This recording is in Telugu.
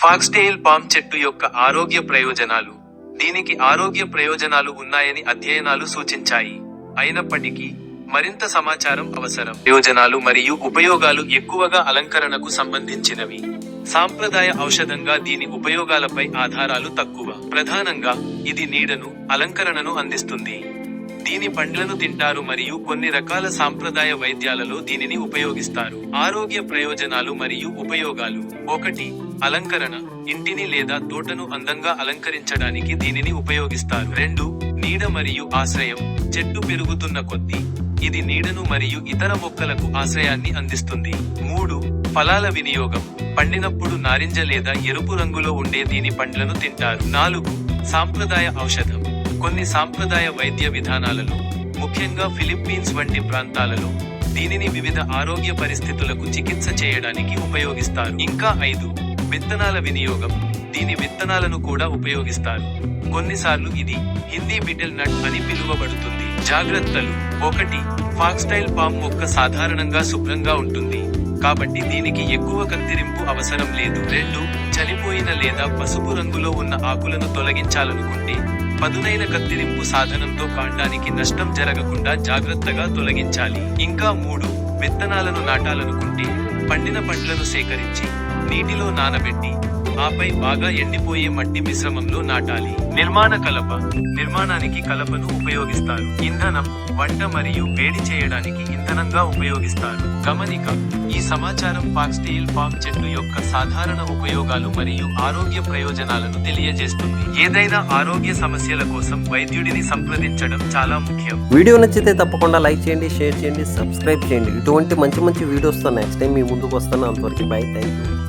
ఫాక్స్టెయిల్ పామ్ చెట్టు యొక్క ఆరోగ్య ప్రయోజనాలు. దీనికి ఆరోగ్య ప్రయోజనాలు ఉన్నాయని అధ్యయనాలు సూచించాయి. అయినప్పటికీ మరింత సమాచారం అవసరం. ప్రయోజనాలు మరియు ఉపయోగాలు ఎక్కువగా అలంకరణకు సంబంధించినవి. సాంప్రదాయ ఔషధంగా దీని ఉపయోగాలపై ఆధారాలు తక్కువ. ప్రధానంగా ఇది నీడను అలంకరణను అందిస్తుంది. దీని పండ్లను తింటారు మరియు కొన్ని రకాల సాంప్రదాయ వైద్యాలలో దీనిని ఉపయోగిస్తారు. ఆరోగ్య ప్రయోజనాలు మరియు ఉపయోగాలు. ఒకటి అలంకరణ. ఇంటిని లేదా తోటను అందంగా అలంకరించడానికి దీనిని ఉపయోగిస్తారు. రెండు నీడ మరియు ఆశ్రయం. చెట్టు పెరుగుతున్న కొద్దీ ఇది నీడను మరియు ఇతర మొక్కలకు ఆశ్రయాన్ని అందిస్తుంది. మూడు ఫలాల వినియోగం. పండినప్పుడు నారింజ లేదా ఎరుపు రంగులో ఉండే దీని పండ్లను తింటారు. నాలుగు సాంప్రదాయ ఔషధం. కొన్ని సాంప్రదాయ వైద్య విధానాలలో ముఖ్యంగా ఫిలిప్పీన్స్ వంటి ప్రాంతాలలో దీనిని వివిధ ఆరోగ్య పరిస్థితులకు చికిత్స చేయడానికి ఉపయోగిస్తారు. ఇంకా ఐదు విత్తనాల వినియోగం. దీని విత్తనాలను కూడా ఉపయోగిస్తారు. కొన్నిసార్లు ఇది హిందీ బిటల్ నట్ అని పిలువబడుతుంది. జాగ్రత్తలు. ఒకటి ఫాక్స్టైల్ పామ్ మొక్క సాధారణంగా శుభ్రంగా ఉంటుంది. కాబట్టి దీనికి ఎక్కువ కత్తిరింపు అవసరం లేదు. రెండు చనిపోయిన లేదా పసుపు రంగులో ఉన్న ఆకులను తొలగించాలనుకుంటే పదునైన కత్తిరింపు సాధనంతో కాండానికి నష్టం జరగకుండా జాగ్రత్తగా తొలగించాలి. ఇంకా మూడు విత్తనాలను నాటాలనుకుంటే పండిన పండ్లను సేకరించి నీటిలో నానబెట్టి ఆపై బాగా ఎండిపోయే మట్టి మిశ్రమంలో నాటాలి. నిర్మాణ కలప. నిర్మాణానికి కలపను ఉపయోగిస్తారు. ఇంధనం వంట మరియు వేడి చేయడానికి ఇంధనంగా ఉపయోగిస్తారు. గమనిక ఈ సమాచారం ఫాక్స్టెయిల్ పామ్ చెట్టు యొక్క సాధారణ ఉపయోగాలు మరియు ఆరోగ్య ప్రయోజనాలను తెలియజేస్తుంది. ఏదైనా ఆరోగ్య సమస్యల కోసం వైద్యుడిని సంప్రదించడం చాలా ముఖ్యం. వీడియో నచ్చితే తప్పకుండా లైక్ చేయండి షేర్ చేయండి సబ్స్క్రైబ్ చేయండి. ఇటువంటి మంచి మంచి వీడియోస్తో నెక్స్ట్ టైం మీ ముందుకు వస్తాను. అంతవరకు బై థ్యాంక్ యూ